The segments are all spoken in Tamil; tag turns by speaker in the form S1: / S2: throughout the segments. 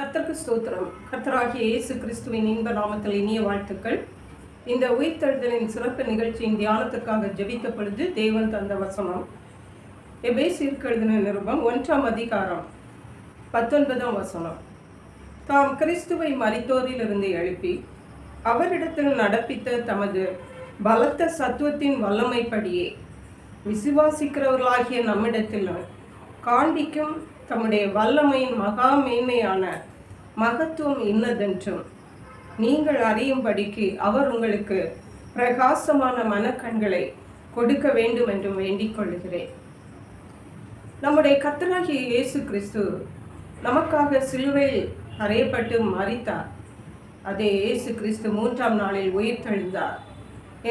S1: கர்த்தருக்கு ஸ்தோத்திரம். கர்த்தராகிய இயேசு கிறிஸ்துவின் இன்ப நாமத்தில் இனிய வாழ்த்துக்கள். இந்த உயிர்த்தெழுதலின் சிறப்பு நிகழ்ச்சியின் தியானத்துக்காக ஜபித்த பொழுது தேவன் தந்த வசனம். எபே எழுதின நிருபம் ஒன்றாம் அதிகாரம் பத்தொன்பதாம் வசனம். தாம் கிறிஸ்துவை மரித்தோரிலிருந்து எழுப்பி அவரிடத்தில் நடப்பித்த தமது பலத்த சத்துவத்தின் வல்லமைப்படியே விசுவாசிக்கிறவர்களாகிய நம்மிடத்தில் காண்பிக்கும் தம்முடைய வல்லமையின் மகா மேன்மையான மகத்துவம் இன்னதென்றும். நீங்கள் அறியும்படிக்கு அவர் உங்களுக்கு பிரகாசமான மனக்கண்களை கொடுக்க வேண்டும் என்றும் வேண்டிக் கொள்கிறேன் நம்முடைய கத்தராகிய இயேசு கிறிஸ்து நமக்காக சிலுவையில் அறையப்பட்டு மறித்தார் அதே இயேசு கிறிஸ்து மூன்றாம் நாளில் உயிர்த்தெழுந்தார்.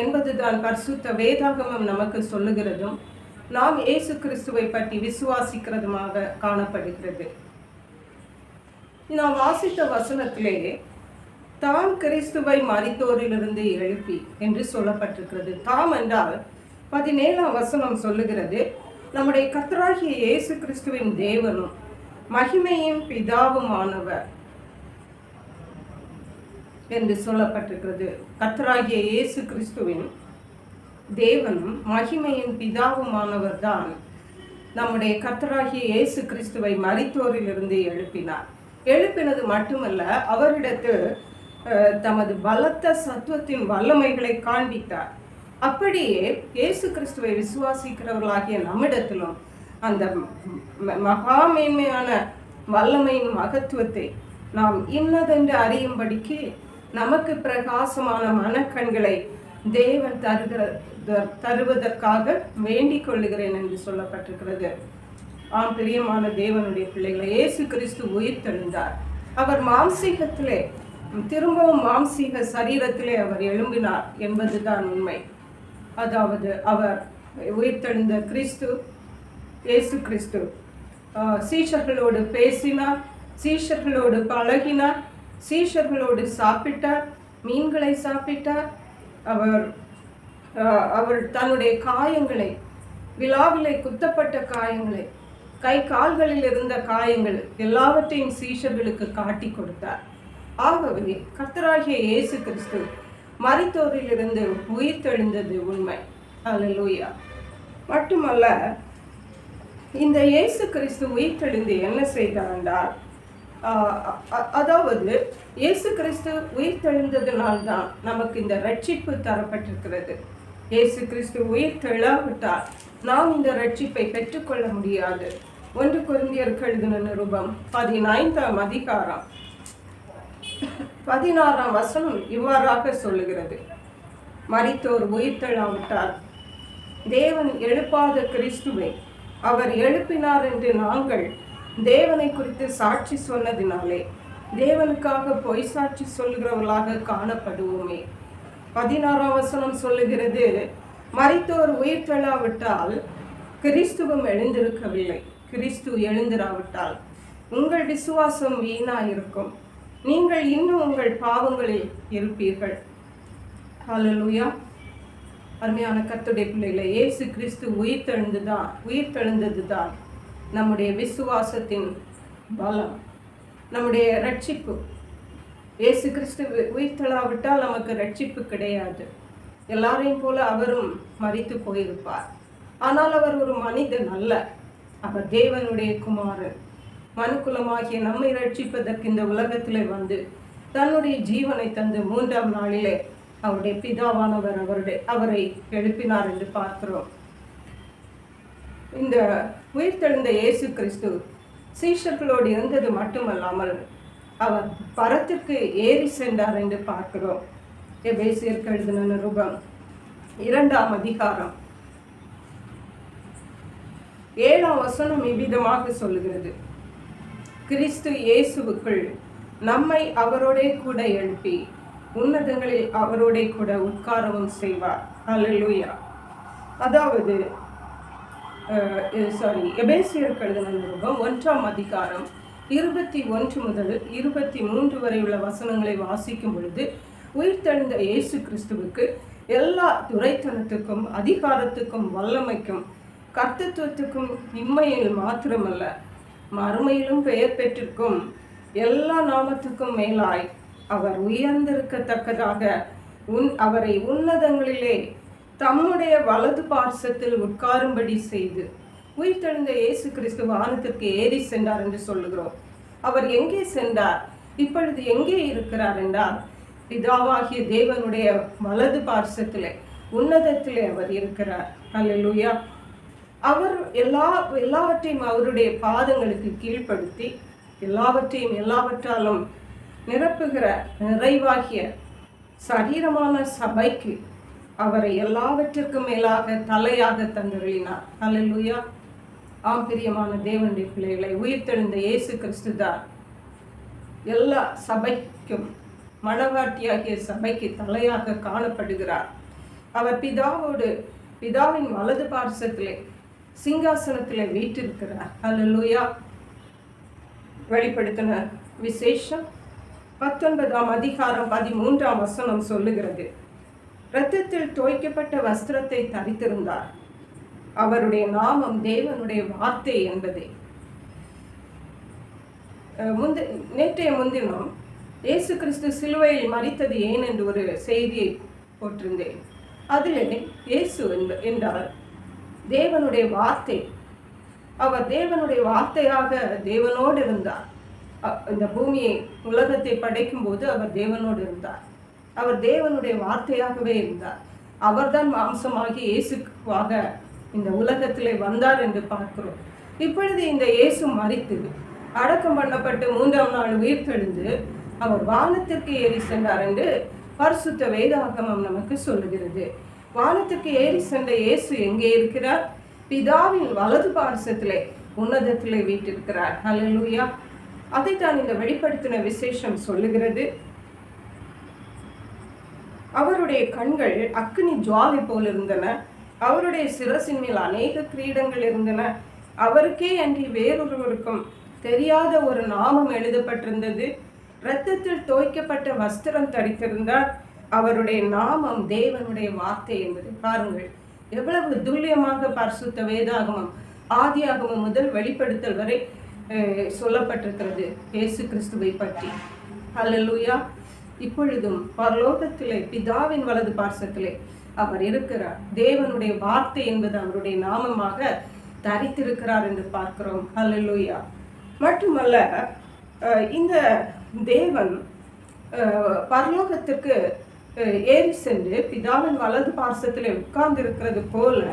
S1: என்பதுதான் பரிசுத்த வேதாகமம் நமக்கு சொல்லுகிறதும் நாம் இயேசு கிறிஸ்துவை பற்றி விசுவாசிக்கிறதுமாக காணப்படுகிறது. நான் வாசித்த வசனத்திலே தாம் கிறிஸ்துவை மரித்தோரிலிருந்து எழுப்பி என்று சொல்லப்பட்டிருக்கிறது. தாம் என்றால் பதினேழாம் வசனம் சொல்லுகிறது நம்முடைய கத்தராகிய இயேசு கிறிஸ்துவின் தேவனும் மகிமையின் பிதாவுமானவர் என்று சொல்லப்பட்டிருக்கிறது. கத்தராகிய இயேசு கிறிஸ்துவின் தேவனும் மகிமையின் பிதாவுமானவர் தான் நம்முடைய கத்தராகிய இயேசு கிறிஸ்துவை மரித்தோரிலிருந்து எழுப்பினார். எழுப்பினது மட்டுமல்ல அவரிடத்தில் தமது பலத்த சத்துவத்தின் வல்லமைகளை காண்பித்தார். அப்படியே இயேசு கிறிஸ்துவை விசுவாசிக்கிறவர்களாகிய நம்மிடத்திலும் அந்த ம- மகா மேன்மையான வல்லமையின் மகத்துவத்தை நாம் இன்னதென்று அறியும்படிக்கு நமக்கு பிரகாசமான மனக்கண்களை தேவன் தருகிற தருவதற்காக வேண்டிக் கொள்ளுகிறேன் என்று சொல்லப்பட்டிருக்கிறது. ஆம் பிரியமான தேவனுடைய பிள்ளைகளை இயேசு கிறிஸ்து உயிர் தெழுந்தார் அவர் மாம்சீகத்திலே திரும்பவும் மாம்சீக சரீரத்திலே அவர் எழும்பினார் என்பதுதான் உண்மை. அதாவது அவர் உயிர்த்தெழுந்த கிறிஸ்து இயேசு கிறிஸ்து சீஷர்களோடு பேசினார் சீஷர்களோடு பழகினார் சீஷர்களோடு சாப்பிட்டார் மீன்களை சாப்பிட்டார். அவர் அவர் தன்னுடைய காயங்களை விழாவிலே குத்தப்பட்ட காயங்களை கை கால்களில் இருந்த காயங்கள் எல்லாவற்றையும் சீஷர்களுக்கு காட்டி கொடுத்தார். ஆகவே கர்த்தராகிய இயேசு கிறிஸ்து மரித்தோரிலிருந்து உயிர் தெழுந்தது உண்மை. அலலூயா மட்டுமல்ல இந்த இயேசு கிறிஸ்து உயிர் தெளிந்து என்ன செய்தார் என்றால் அதாவது இயேசு கிறிஸ்து உயிர் தெழுந்ததினால்தான் நமக்கு இந்த ரட்சிப்பு தரப்பட்டிருக்கிறது. இயேசு கிறிஸ்து உயிர் தெழாவிட்டால் நாம் இந்த ரட்சிப்பை பெற்றுக்கொள்ள முடியாது. ஒன்று குருந்தியருக்கு எழுதின நிருபம் பதினைந்தாம் அதிகாரம். பதினாறாம் வசனம் இவ்வாறாக சொல்லுகிறது. மறித்தோர் உயிர்த்தெழாவிட்டார். தேவன் எழுப்பாத கிறிஸ்துவை அவர் எழுப்பினார் என்று நாங்கள் தேவனை குறித்து சாட்சி சொன்னதினாலே தேவனுக்காக பொய் சாட்சி சொல்கிறவர்களாக காணப்படுவோமே. பதினாறாம் வசனம் சொல்லுகிறது மரித்தோர் உயிர்த்தெழாவிட்டால் கிறிஸ்துவம் எழுந்திருக்கவில்லை. கிறிஸ்து எழுந்திராவிட்டால் உங்கள் விசுவாசம் வீணாயிருக்கும். நீங்கள் இன்னும் உங்கள் பாவங்களில் இருப்பீர்கள். ஹalleluya அருமையான கத்துடைய பிள்ளைகளை இயேசு கிறிஸ்து உயிர் தெழுந்துதான் உயிர் தான் நம்முடைய விசுவாசத்தின் பலம் நம்முடைய ரட்சிப்பு. இயேசு கிறிஸ்து உயிர் தெழாவிட்டால் நமக்கு ரட்சிப்பு கிடையாது. எல்லாரையும் போல அவரும் மறித்து போயிருப்பார். ஆனால் அவர் ஒரு மனிதன் அல்ல. அவர் தேவனுடைய குமாரர். மனுக்குலமாகிய நம்மை ரட்சிப்பதற்கு இந்த உலகத்திலே வந்து தன்னுடைய ஜீவனை தந்து மூன்றாம் நாளிலே அவருடைய பிதாவானவர் அவருடைய அவரை எழுப்பினார் என்று பார்க்கிறோம். இந்த உயிர்த்தெழுந்த இயேசு கிறிஸ்து சீஷர்களோடு இருந்தது மட்டுமல்லாமல் அவர் பரத்திற்கு ஏறி சென்றார் என்று பார்க்கிறோம். எபேசியருக்கு எழுதின நிருபம் இரண்டாம் அதிகாரம் ஏழாம் வசனம் இவ்விதமாக சொல்லுகிறது. கிறிஸ்து இயேசுவுக்குள் நம்மை அவரோடே கூட எழுப்பி உன்னதங்களில் அவரோடே கூட உட்காரவும் செய்வார். அல்லேலூயா அதாவது சாரி எபேசியருக்கு எழுதின நிருபம் ஒன்றாம் அதிகாரம் இருபத்தி ஒன்று முதல் இருபத்தி மூன்று வரை உள்ள வசனங்களை வாசிக்கும் பொழுது உயிர்த்தெழுந்த இயேசு கிறிஸ்துவுக்கு எல்லா துரைத்தனத்துக்கும் அதிகாரத்துக்கும் வல்லமைக்கும் கர்த்தத்துவத்துக்கும் இம்மையில் மாத்திரமல்ல மறுமையிலும் பெயர் பெற்றிருக்கும் எல்லா நாமத்துக்கும் மேலாய் அவர் உயர்ந்திருக்கத்தக்கதாக உன் அவரை உன்னதங்களிலே தம்முடைய வலது பார்சத்தில் உட்காரும்படி செய்து உயிர்த்தெழுந்த இயேசு கிறிஸ்து வானத்திற்கு ஏறி சென்றார் என்று சொல்லுகிறோம். அவர் எங்கே சென்றார்? இப்பொழுது எங்கே இருக்கிறார் என்றால் பிதாவாகிய தேவனுடைய வலது பார்சத்திலே உன்னதத்திலே அவர் இருக்கிறார். அல்லேலூயா அவர் எல்லா எல்லாவற்றையும் அவருடைய பாதங்களுக்கு கீழ்ப்படுத்தி எல்லாவற்றையும் எல்லாவற்றாலும் நிரப்புகிற நிறைவாகிய சரீரமான சபைக்கு அவரை எல்லாவற்றிற்கும் மேலாக தலையாக தந்தருளினார். அல்லேலூயா ஆம் பிரியமான தேவனுடைய பிள்ளைகளை உயிர்த்தெழுந்த இயேசு கிறிஸ்துதார் எல்லா சபைக்கும் மனவாட்டியாகிய சபைக்கு தலையாக காணப்படுகிறார். அவர் பிதாவோடு பிதாவின் வலது பார்சத்திலே சிங்காசனத்தில் வீட்டிருக்கிறார் அல்லேலூயா வெளிப்படுத்தின விசேஷம் பத்தொன்பதாம் அதிகாரம் பதிமூன்றாம் வசனம் சொல்லுகிறது. இரத்தத்தில் தோய்க்கப்பட்ட வஸ்திரத்தை தரித்திருந்தார். அவருடைய நாமம் தேவனுடைய வார்த்தை என்பதே. முந்தி நேற்றைய முன்தினம் இயேசு கிறிஸ்து சிலுவையில் மறித்தது ஏன் என்று ஒரு செய்தியை போட்டிருந்தேன். அதிலே இயேசு என்ப- என்றால் தேவனுடைய வார்த்தை. அவர் தேவனுடைய வார்த்தையாக தேவனோடு இருந்தார் இந்த பூமியை உலகத்தை படைக்கும் போது அவர் தேவனோடு இருந்தார் அவர் தேவனுடைய வார்த்தையாகவே இருந்தார். அவர்தான் மாம்சமாகி இயேசுவாக இந்த உலகத்திலே வந்தார் என்று பார்க்கிறோம். இப்பொழுது இந்த இயேசு மறித்து அடக்கம் பண்ணப்பட்டு மூன்றாம் நாள் உயிர் தெழுந்து அவர் வானத்திற்கு ஏறி சென்றார் என்று பரிசுத்த வேதாகமம் நமக்கு சொல்லுகிறது. வானத்துக்கு ஏறி சென்ற இயேசு எங்கே இருக்கிறார்? பிதாவின் வலது பாரசத்திலே உன்னதத்திலே வீட்டிருக்கிறார். அதை அதைத்தான் இந்த வெளிப்படுத்தின விசேஷம் சொல்லுகிறது. அவருடைய கண்கள் அக்னி ஜுவாலை போல் இருந்தன. அவருடைய சிரசின் மேல் அநேக கிரீடங்கள் இருந்தன. அவருக்கே அன்றி வேறொருவருக்கும் தெரியாத ஒரு நாமம் எழுதப்பட்டிருந்தது. இரத்தத்தில் தோய்க்கப்பட்ட வஸ்திரம் தரித்திருந்தார். அவருடைய நாமம் தேவனுடைய வார்த்தை என்பது பாருங்கள். எவ்வளவு துல்லியமாக பரிசுத்த வேதாகமம் ஆதியாகமம் முதல் வெளிப்படுத்தல் வரை சொல்லப்பட்டிருக்கிறது இயேசு கிறிஸ்துவை பற்றி. அல்லலுயா இப்பொழுதும் பரலோகத்திலே பிதாவின் வலது பார்சத்திலே அவர் இருக்கிறார். தேவனுடைய வார்த்தை என்பது அவருடைய நாமமாக தரித்திருக்கிறார் என்று பார்க்கிறோம். அல்லலுயா மட்டுமல்ல இந்த தேவன் பரலோகத்திற்கு ஏறி சென்று பிதாவின் வலது பார்சத்திலே உட்கார்ந்திருக்கிறது போல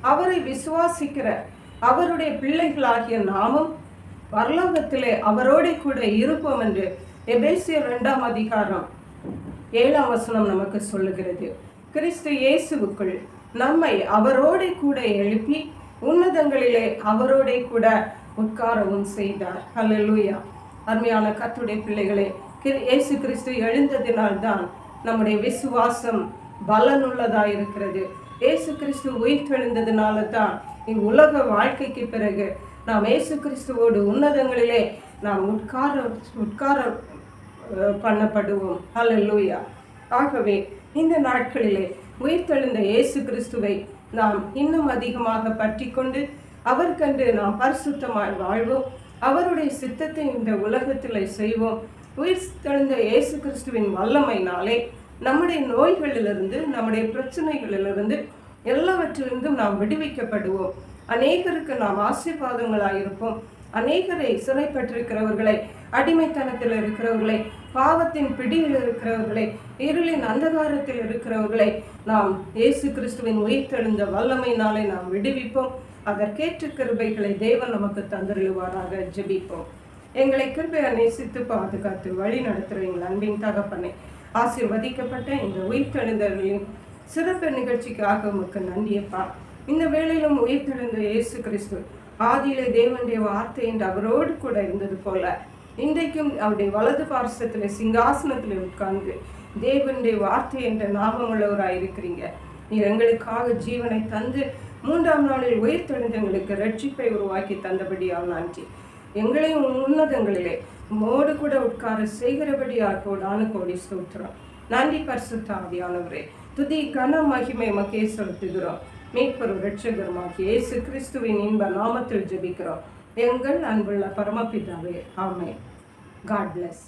S1: அவரை விசுவாசிக்கிற அவருடைய பிள்ளைகளாகிய நாமும் பரலோகத்திலே அவரோட கூட இருப்போம் என்று எபேசியர் இரண்டாம் அதிகாரம் ஏழாம் வசனம் நமக்கு சொல்லுகிறது. கிறிஸ்து இயேசுவுக்குள் நம்மை அவரோட கூட எழுப்பி உன்னதங்களிலே அவரோட கூட உட்காரவும் செய்தார். ஹalleluya அருமையான கத்துடைய பிள்ளைகளே கிரி- இயேசு கிறிஸ்து எழுந்ததினால்தான் நம்முடைய விசுவாசம் பலனுள்ளதாக இருக்கிறது ஏசு கிறிஸ்து உயிர் உயிர்த்தெழுந்ததினால தான் இவ்வுலக வாழ்க்கைக்கு பிறகு நாம் ஏசு கிறிஸ்துவோடு உன்னதங்களிலே நாம் உட்கார உட்கார பண்ணப்படுவோம் பண்ணப்படுவோம். லூயா ஆகவே இந்த நாட்களிலே உயிர்த்தெழுந்த இயேசு கிறிஸ்துவை நாம் இன்னும் அதிகமாக பற்றி கொண்டு அவர் கண்டு நாம் பரிசுத்தமாய் வாழ்வோம். அவருடைய சித்தத்தை இந்த உலகத்தில் செய்வோம். உயிர்த்தெழுந்த இயேசு கிறிஸ்துவின் வல்லமையினாலே நம்முடைய நோய்களிலிருந்து நம்முடைய பிரச்சனைகளிலிருந்து எல்லாவற்றிலிருந்தும் நாம் விடுவிக்கப்படுவோம். அநேகருக்கு நாம் ஆசீர்வாதங்களாயிருப்போம். அநேகரை சிறைப்பட்டிருக்கிறவர்களை அடிமைத்தனத்தில் இருக்கிறவர்களை பாவத்தின் பிடியில் இருக்கிறவர்களை இருளின் அந்தகாரத்தில் இருக்கிறவர்களை நாம் இயேசு கிறிஸ்துவின் உயிர்த்தெழுந்த வல்லமையினாலே நாம் விடுவிப்போம். அதற்கேற்ற கிருபைகளை தேவன் நமக்கு தந்திருவாராக ஜெபிப்போம். எங்களை கிருபையை நேசித்து பாதுகாத்து வழி நடத்துகிற எங்கள் அன்பின் தகப்பனை ஆசிர்வதிக்கப்பட்ட இந்த உயிர்த்தெழுந்தவர்களின் சிறப்பு நிகழ்ச்சிக்காக உமக்கு நன்றியப்பா. இந்த வேளையிலும் உயிர்த்தெழுந்த இயேசு கிறிஸ்து ஆதியிலே தேவனுடைய வார்த்தை என்று அவரோடு கூட இருந்தது போல இன்றைக்கும் அவருடைய வலது பார்சத்தில் சிங்காசனத்தில் உட்கார்ந்து தேவனுடைய வார்த்தை என்ற நாமமுள்ளவராக இருக்கிறீங்க. நீர் எங்களுக்காக ஜீவனை தந்து மூன்றாம் நாளில் உயிர்த்தெழுந்த ரட்சிப்பை உருவாக்கி தந்தபடியால் நன்றி. எங்களையும் உன்னதங்களிலே. மோடு கூட உட்கார செய்கிறபடியால் கோடானு கோடி ஸ்தோத்திரம். நன்றி பரிசுத்தாவியானவரே துதி கன மகிமை மக்கே செலுத்துகிறோம். மீட்பரும் ரட்சகருமாகிய இயேசு கிறிஸ்துவின் இன்ப நாமத்தில் ஜெபிக்கிறோம். எங்கள் அன்புள்ள பரமபிதாவே ஆமே காட் பிளஸ்